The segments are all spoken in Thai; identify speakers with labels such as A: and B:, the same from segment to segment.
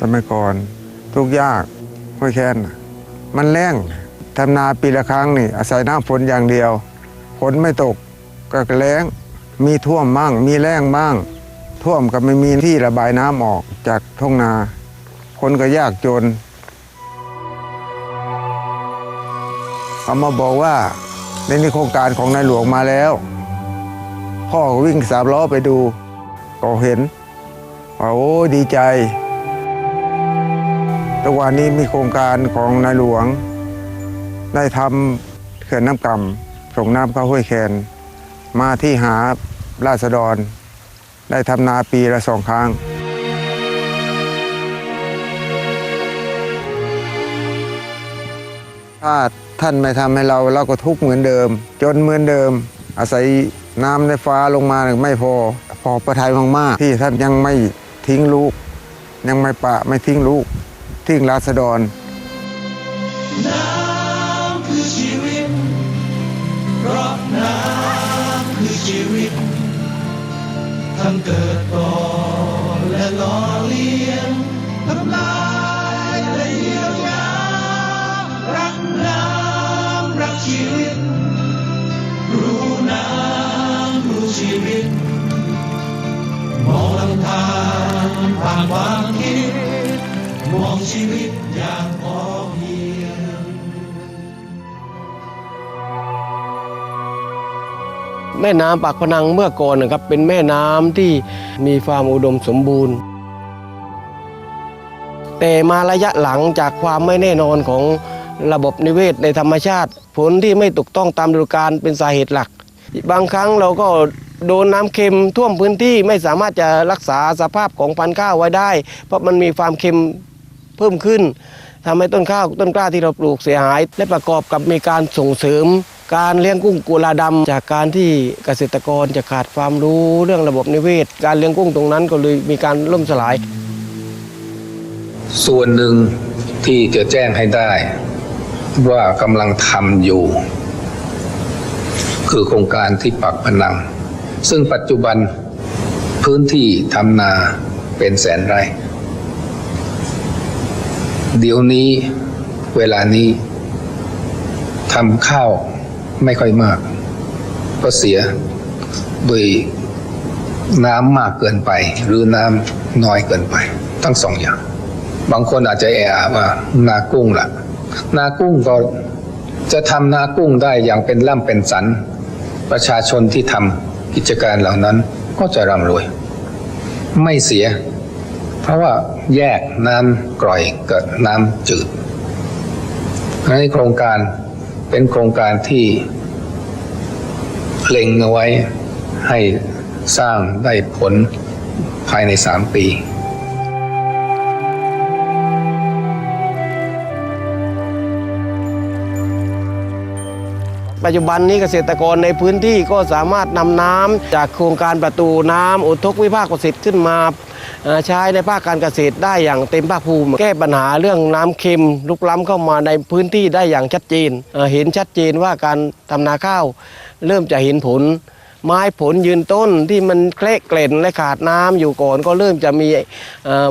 A: สมัยก่อน ทุกยากห้วยแค้นมันแรงทำนาปีละครั้งนี่ อาศัยน้ำฝนอย่างเดียวฝนไม่ตกก็แล้ง มีท่วมบ้าง มีแรงบ้าง ท่วมก็ไม่มีที่ระบายน้ำออกจากท้องนา คนก็ยากจนเขามาบอกว่าในนี้โครงการของนายหลวงมาแล้ว พ่อวิ่งสามล้อไปดู ก็เห็นโอ้ดีใจ ทุกวันนี้มีโครงการของนายหลวง ได้ทำเขื่อนน้ำกำส่งน้ำเข้าห้วยแคนมาที่หาราษฎร ได้ทำนาปีละสองครั้ง ถ้าท่านไม่ทำให้เราเราก็ทุกข์เหมือนเดิม จนเหมือนเดิม อาศัยน้ำในฟ้าลงมาไม่พอ พอประทัยมากๆ ที่ท่านยังไม่ทิ้งลูก ยังไม่ปะไม่ทิ้งลูก ทิ้งราษฎร
B: ชีวิตอย่างพอเพียง
C: แม่น้ำปากพนังเมื่อก่อนนะครับ เป็นแม่น้ำที่มีความอุดมสมบูรณ์ แต่มาระยะหลังจากความไม่แน่นอนของระบบนิเวศในธรรมชาติ ผลที่ไม่ถูกต้องตามฤดูกาลเป็นสาเหตุหลัก บางครั้งเราก็โดนน้ำเค็มท่วมพื้นที่ไม่สามารถจะรักษาสภาพของพันธุ์ข้าวไว้ได้ เพราะมันมีความเค็ม เพิ่มขึ้นทำให้ต้นข้าวต้นกล้าที่เราปลูกเสียหาย และประกอบกับมีการส่งเสริม การเลี้ยงกุ้งกุลาดำจากการที่เกษตรกรจะขาดความรู้เรื่องระบบนิเวศ การเลี้ยงกุ้งตรงนั้นก็เลยมีการล่มสลาย
D: ส่วนหนึ่งที่จะแจ้งให้ได้ ว่ากำลังทำอยู่ คือโครงการที่ปักพนัง ซึ่งปัจจุบันพื้นที่ทำนาเป็นแสนไร่ เดี๋ยวนี้เวลานี้ทำข้าวไม่ค่อยมากก็เสียโดยน้ำมากเกินไป หรือน้ำน้อยเกินไป ทั้งสองอย่าง บางคนอาจจะแอบว่านากุ้งล่ะ นากุ้งก็จะทำนากุ้งได้อย่างเป็นล่ำเป็นสัน ประชาชนที่ทำกิจการเหล่านั้นก็จะร่ำรวย ไม่เสีย เพราะว่าแยกน้ำกร่อยกับน้ำจืดในโครงการเป็นโครงการที่เล็งเอาไว้ให้สร้างได้ผลภายในสามปี
C: ปัจจุบันนี้เกษตรกรในพื้นที่ก็สามารถนำน้ำจากโครงการประตูน้ำอุทกวิภาคประสิทธิ์ขึ้นมาใช้ในภาคการเกษตรได้อย่างเต็มภาคภูมิแก้ปัญหาเรื่องน้ำเค็มลุกล้ำเข้ามาในพื้นที่ได้อย่างชัดเจน เห็นชัดเจนว่าการทำนาข้าว เริ่มจะเห็นผล ไม้ผลยืนต้นที่มันเคละเกล็นและขาดน้ำอยู่ก่อน ก็เริ่มจะมี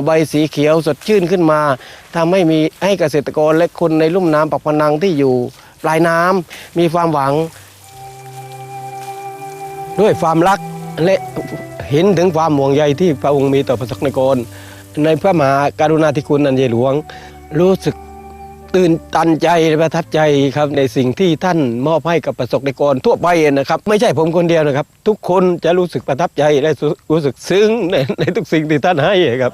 C: ใบสีเขียวสดชื่นขึ้นมาทำให้มีให้เกษตรกรและคนในลุ่มน้ำปักพนังที่อยู่ ปลายน้ำมีความหวัง ด้วยความรักและเห็นถึงความห่วงใยที่พระองค์มีต่อประสบนิกรในพระมหาการุณาธิคุณอันใหญ่หลวง รู้สึกตื่นตันใจประทับใจครับในสิ่งที่ท่านมอบให้กับประสบนิกรทั่วไปนะครับ ไม่ใช่ผมคนเดียวนะครับ ทุกคนจะรู้สึกประทับใจและรู้สึกซึ้งในในทุกสิ่งที่ท่านให้ครับ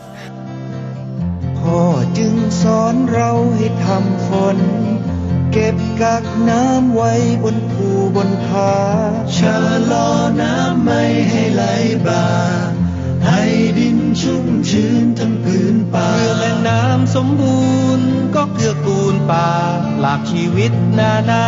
B: พ่อจึงสอนเราให้ทำฝน เก็บกักน้ำไว้บนภูบนผาชะลอน้ำไม่ให้ไหลบ่า ให้ดินชุ่มชื้นทั้งพื้นป่าเมื่อแหล่งน้ำสมบูรณ์ก็เกื้อกูลป่าหลากชีวิตนานา